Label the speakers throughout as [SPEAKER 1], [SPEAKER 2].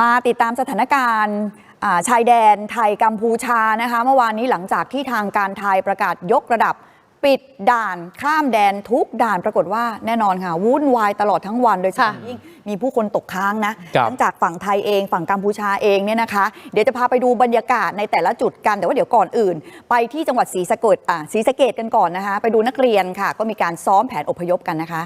[SPEAKER 1] มาติดตามสถานการณ์อ่าชายแดนไทยกัมพูชานะคะเมื่อวานนี้หลังจากที่ทางการไทยประกาศยกระดับ ปิดด่านข้ามแดนทุกด่านปรากฏว่าแน่นอนค่ะ วุ่นวายตลอดทั้งวันโดยเฉพาะ
[SPEAKER 2] ค่ะ
[SPEAKER 1] ยิ่งมีผู้คนตกค้างนะครับทั้งจากฝั่งไทยเองฝั่งกัมพูชาเองเนี่ยนะคะ เดี๋ยวจะพาไปดูบรรยากาศในแต่ละจุดกัน แต่ว่าเดี๋ยวก่อนอื่น ไปที่จังหวัดศรีสะเกดอ่าศรีสะเกดกันก่อนนะคะ ไปดูนักเรียนค่ะ ก็มีการซ้อมแผนอพยพกันนะคะ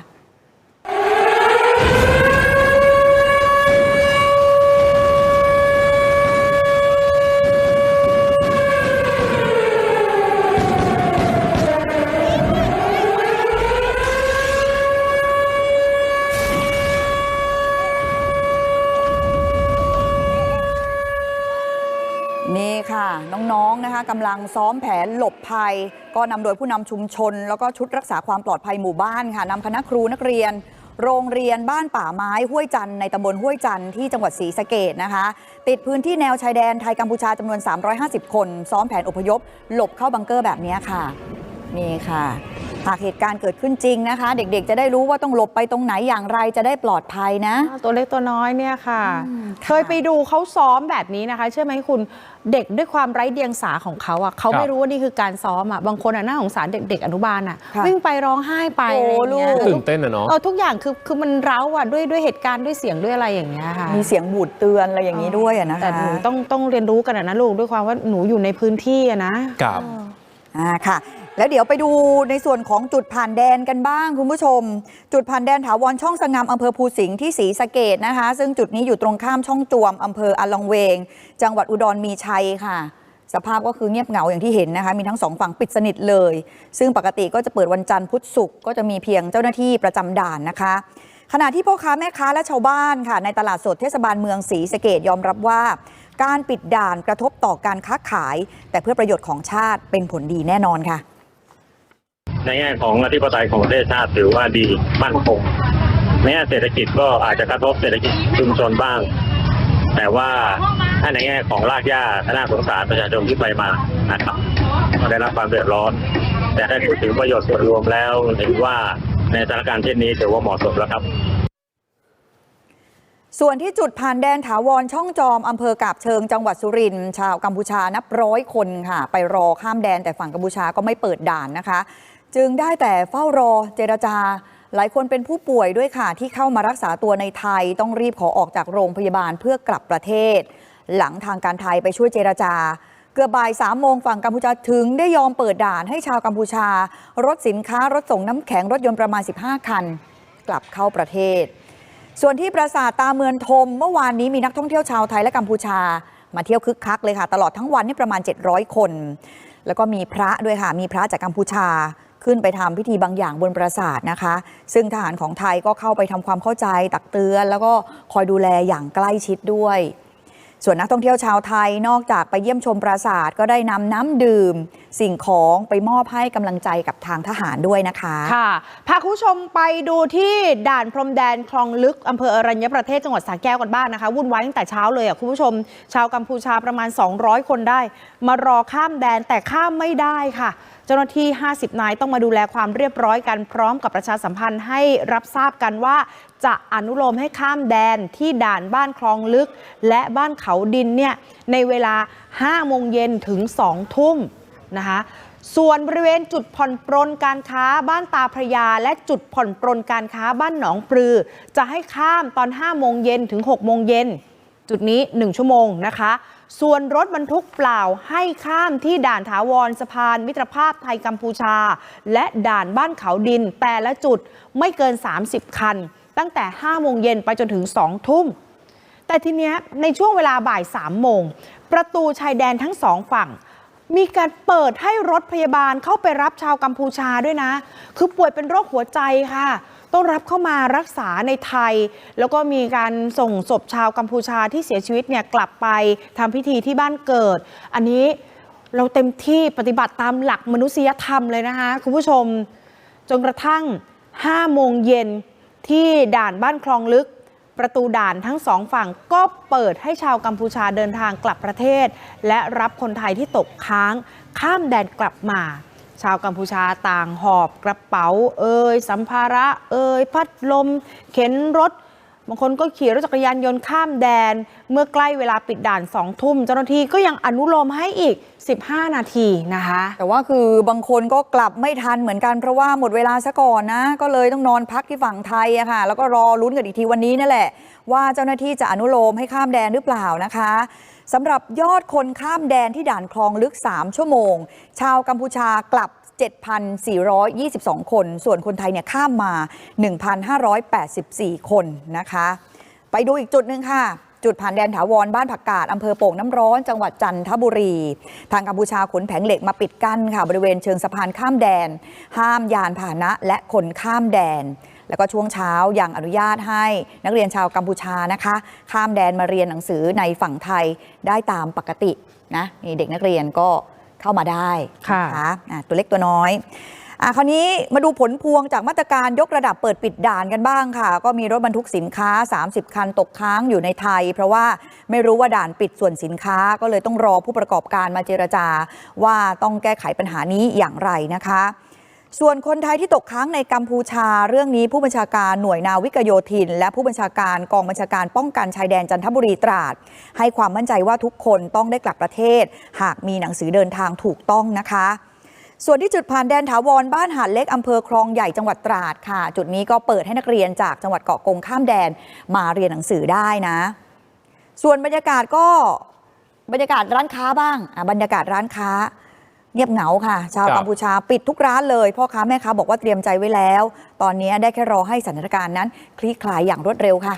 [SPEAKER 1] นี่ค่ะ น้องๆนะคะกำลังซ้อมแผนหลบภัย ก็นำโดยผู้นำชุมชน แล้วก็ชุดรักษาความปลอดภัยหมู่บ้านค่ะนำคณะครูนักเรียน โรงเรียนบ้านป่าไม้ห้วยจันทร์ในตำบลห้วยจันทร์ที่จังหวัดศรีสะเกดนะคะ ติดพื้นที่แนวชายแดนไทยกัมพูชาจำนวน 350 คน ซ้อมแผนอพยพ หลบเข้าบังเกอร์แบบนี้ค่ะ นี่ค่ะ หากเหตุการณ์เกิดขึ้นจริงนะคะ เด็กๆ จะได้รู้ว่าต้องหลบไปตรงไหนอย่างไรจะได้ปลอดภัยนะ
[SPEAKER 2] ตัวเล็กตัวน้อยเนี่ยค่ะ
[SPEAKER 1] อืม
[SPEAKER 2] เคยไปดูเขาซ้อมแบบนี้นะคะ เชื่อไหมคุณเด็กด้วยความไร้เดียงสาของเขาอะเขา
[SPEAKER 3] ครับ
[SPEAKER 2] ไม่รู้ว่านี่คือการซ้อมอะบางคนอะน่าสงสารเด็ก ๆ อนุบาลอะ
[SPEAKER 1] ค่ะ
[SPEAKER 2] วิ่งไปร้องไห้ไป
[SPEAKER 1] โอ้
[SPEAKER 2] อะไรอย่างเงี้ย
[SPEAKER 1] ลูก
[SPEAKER 3] ตื่นเต้นอะเนาะ
[SPEAKER 2] เออทุกอย่างคือคือมันเร้าอะด้วยด้วยเหตุการณ์ด้วยเสียงด้วยอะไรอย่างเงี้ยค่ะ
[SPEAKER 1] มีเสียงบูดเตือนอะไรอย่างนี้ด้วยอะนะคะ
[SPEAKER 2] แต่หนูต้องต้องเรียนรู้กันอะนะลูกด้วยความว่าหนูอยู่ในพื้นที่อะนะ
[SPEAKER 3] กับ
[SPEAKER 1] อ่าค่ะ แล้วเดี๋ยวไปดูในส่วนของจุดผ่านแดนกันบ้างคุณผู้ชม จุดผ่านแดนถาวรช่องสงามอำเภอภูสิงห์ที่ศรีสะเกดนะคะ ซึ่งจุดนี้อยู่ตรงข้ามช่องจวมอำเภออาลองเวง จังหวัดอุดรมีชัยค่ะ สภาพก็คือเงียบเหงาอย่างที่เห็นนะคะ มีทั้งสองฝั่งปิดสนิทเลย ซึ่งปกติก็จะเปิดวันจันทร์พุธศุกร์ก็จะมีเพียงเจ้าหน้าที่ประจำด่านนะคะขณะที่พ่อค้าแม่ค้าและชาวบ้านค่ะ ในตลาดสดเทศบาลเมืองศรีสะเกดยอมรับว่า การปิดด่านกระทบต่อการค้าขาย แต่เพื่อประโยชน์ของชาติเป็นผลดีแน่นอนค่ะ
[SPEAKER 4] ในแง่ของอธิปไตยของประเทศชาติถือว่าดีมั่นคงในแง่เศรษฐกิจก็อาจจะกระทบเศรษฐกิจชุมชนบ้าง แต่ว่าถ้าในแง่ของรากหญ้าน่าสงสารประชาชนที่ไปมานะครับได้รับความเดือดร้อน แต่ถ้าพูดถึงประโยชน์ส่วนรวมแล้วเห็นว่าในสถานการณ์เช่นนี้ถือว่าเหมาะสมแล้วครับ
[SPEAKER 1] ส่วนที่จุดผ่านแดนถาวรช่องจอม อำเภอกาบเชิงจังหวัดสุรินทร์ชาวกัมพูชานับร้อยคนค่ะ ไปรอข้ามแดนแต่ฝั่งกัมพูชาก็ไม่เปิดด่านนะคะ จึงได้แต่เฝ้ารอเจรจา หลายคนเป็นผู้ป่วยด้วยค่ะ ที่เข้ามารักษาตัวในไทยต้องรีบขอออกจากโรงพยาบาลเพื่อกลับประเทศ หลังทางการไทยไปช่วยเจรจา เกือบบ่ายสามโมงฝั่งกัมพูชาถึงได้ยอมเปิดด่านให้ชาวกัมพูชา รถสินค้ารถส่งน้ำแข็งรถยนต์ประมาณ 15 คัน กลับเข้าประเทศ ส่วนที่ปราสาทตาเมืองทม เมื่อวานนี้มีนักท่องเที่ยวชาวไทยและกัมพูชา มาเที่ยวคึกคักเลยค่ะ ตลอดทั้งวันนี่ประมาณ 700 คน แล้วก็มีพระด้วยค่ะมีพระจากกัมพูชา ขึ้นไปทำพิธีบางอย่างบนปราสาทนะคะ ซึ่งทหารของไทยก็เข้าไปทำความเข้าใจตักเตือน แล้วก็คอยดูแลอย่างใกล้ชิดด้วย ส่วนนักท่องเที่ยวชาวไทยนอกจากไปเยี่ยมชมปราสาทก็ได้นำน้ำดื่ม สิ่งของไปมอบให้กำลังใจกับทางทหารด้วยนะคะ
[SPEAKER 2] ค่ะพาคุณผู้ชมไปดูที่ด่านพรมแดนคลองลึกอำเภออรัญญประเทศจังหวัดสระแก้วกันบ้างนะคะวุ่นวายตั้งแต่เช้าเลยอะคุณผู้ชม ชาวกัมพูชาประมาณ 200 คนได้ มารอข้ามแดนแต่ข้ามไม่ได้ค่ะ จ้าหน้าที่ 50 นายต้องมาดูแลความเรียบร้อยกันพร้อมกับประชาสัมพันธ์ให้รับทราบกันว่า จะอนุโลมให้ข้ามแดนที่ด่านบ้านคลองลึก และบ้านเขาดินเนี่ยในเวลา 5 โมงเย็นถึง 2 ทุ่มนะคะส่วนบริเวณจุดผ่อนปรนการค้าบ้านตาพระยา และจุดผ่อนปรนการค้าบ้านหนองปลือ จะให้ข้ามตอน 5 โมงเย็นถึง 6 โมงเย็นจุดนี้ 1 ชั่วโมงนะคะ ส่วนรถบรรทุกเปล่าให้ข้ามที่ด่านถาวรสะพานมิตรภาพไทยกัมพูชา และด่านบ้านเขาดินแต่ละจุดไม่เกิน 30 คัน ตั้งแต่ 5 โมงเย็นไปจนถึง 2 ทุ่ม แต่ทีเนี้ยในช่วงเวลาบ่าย 3 โมง ประตูชายแดนทั้งสองฝั่ง มีการเปิดให้รถพยาบาลเข้าไปรับชาวกัมพูชาด้วยนะ คือป่วยเป็นโรคหัวใจค่ะ ต้องรับเข้ามารักษาในไทย แล้วก็มีการส่งศพชาวกัมพูชาที่เสียชีวิตเนี่ยกลับไปทำพิธีที่บ้านเกิด อันนี้เราเต็มที่ปฏิบัติตามหลักมนุษยธรรมเลยนะคะ คุณผู้ชม จนกระทั่ง5โมงเย็นที่ด่านบ้านคลองลึกประตูด่านทั้งสองฝั่งก็เปิดให้ชาวกัมพูชาเดินทางกลับประเทศ และรับคนไทยที่ตกค้างข้ามแดนกลับมา ชาวกัมพูชาต่างหอบกระเป๋า เอ่ยสัมภาระ เอ่ยพัดลม เข็นรถ บางคนก็ขี่รถจักรยานยนต์ข้ามแดน เมื่อใกล้เวลาปิดด่าน2ทุ่ม เจ้าหน้าที่ก็ยังอนุโลมให้อีก 15 นาทีนะคะ
[SPEAKER 1] แต่ว่าคือบางคนก็กลับไม่ทันเหมือนกันเพราะว่าหมดเวลาซะก่อนนะ ก็เลยต้องนอนพักที่ฝั่งไทยอะค่ะ แล้วก็รอลุ้นกันอีกทีวันนี้นั่นแหละ ว่าเจ้าหน้าที่จะอนุโลมให้ข้ามแดนหรือเปล่านะคะ สำหรับยอดคนข้ามแดนที่ด่านคลองลึก 3 ชั่วโมง ชาวกัมพูชากลับ 7,422 คน ส่วนคนไทยเนี่ยข้ามมา 1,584 คนนะคะ ไปดูอีกจุดหนึ่งค่ะจุดผ่านแดนถาวรบ้านผักกาดอำเภอโป่งน้ำร้อนจังหวัดจันทบุรี ทางกัมพูชาขนแผงเหล็กมาปิดกั้นค่ะ บริเวณเชิงสะพานข้ามแดน ห้ามยานพาหนะและคนข้ามแดน แล้วก็ช่วงเช้ายังอนุญาตให้นักเรียนชาวกัมพูชานะคะ ข้ามแดนมาเรียนหนังสือในฝั่งไทยได้ตามปกตินะนี่เด็กนักเรียนก็เข้ามาได้
[SPEAKER 2] ค่ะ
[SPEAKER 1] นอะตัวเล็กตัวน้อยอะคราวนี้มาดูผลพวงจากมาตรการยกระดับเปิดปิดด่านกันบ้างค่ะ ก็มีรถบรรทุกสินค้า 30 คันตกค้างอยู่ในไทย เพราะว่าไม่รู้ว่าด่านปิดส่วนสินค้าก็เลยต้องรอผู้ประกอบการมาเจรจา ว่าต้องแก้ไขปัญหานี้อย่างไรนะคะ ส่วนคนไทยที่ตกค้างในกัมพูชาเรื่องนี้ผู้บัญชาการหน่วยนาวิกโยธิน และผู้บัญชาการกองบัญชาการป้องกันชายแดนจันทบุรีตราด ให้ความมั่นใจว่าทุกคนต้องได้กลับประเทศ หากมีหนังสือเดินทางถูกต้องนะคะส่วนที่จุดผ่านแดนถาวรบ้านหาดเล็กอำเภอคลองใหญ่จังหวัดตราดค่ะ จุดนี้ก็เปิดให้นักเรียนจากจังหวัดเกาะกงข้ามแดนมาเรียนหนังสือได้นะ ส่วนบรรยากาศก็บรรยากาศร้านค้าบ้างอะบรรยากาศร้านค้า เงียบเหงาค่ะ ชาว
[SPEAKER 3] ครับ
[SPEAKER 1] กัมพูชาปิดทุกร้านเลยพ่อค้าแม่ค้าบอกว่าเตรียมใจไว้แล้ว ตอนนี้ได้แค่รอให้สถานการณ์นั้น คลี่คลายอย่างรวดเร็วค่ะ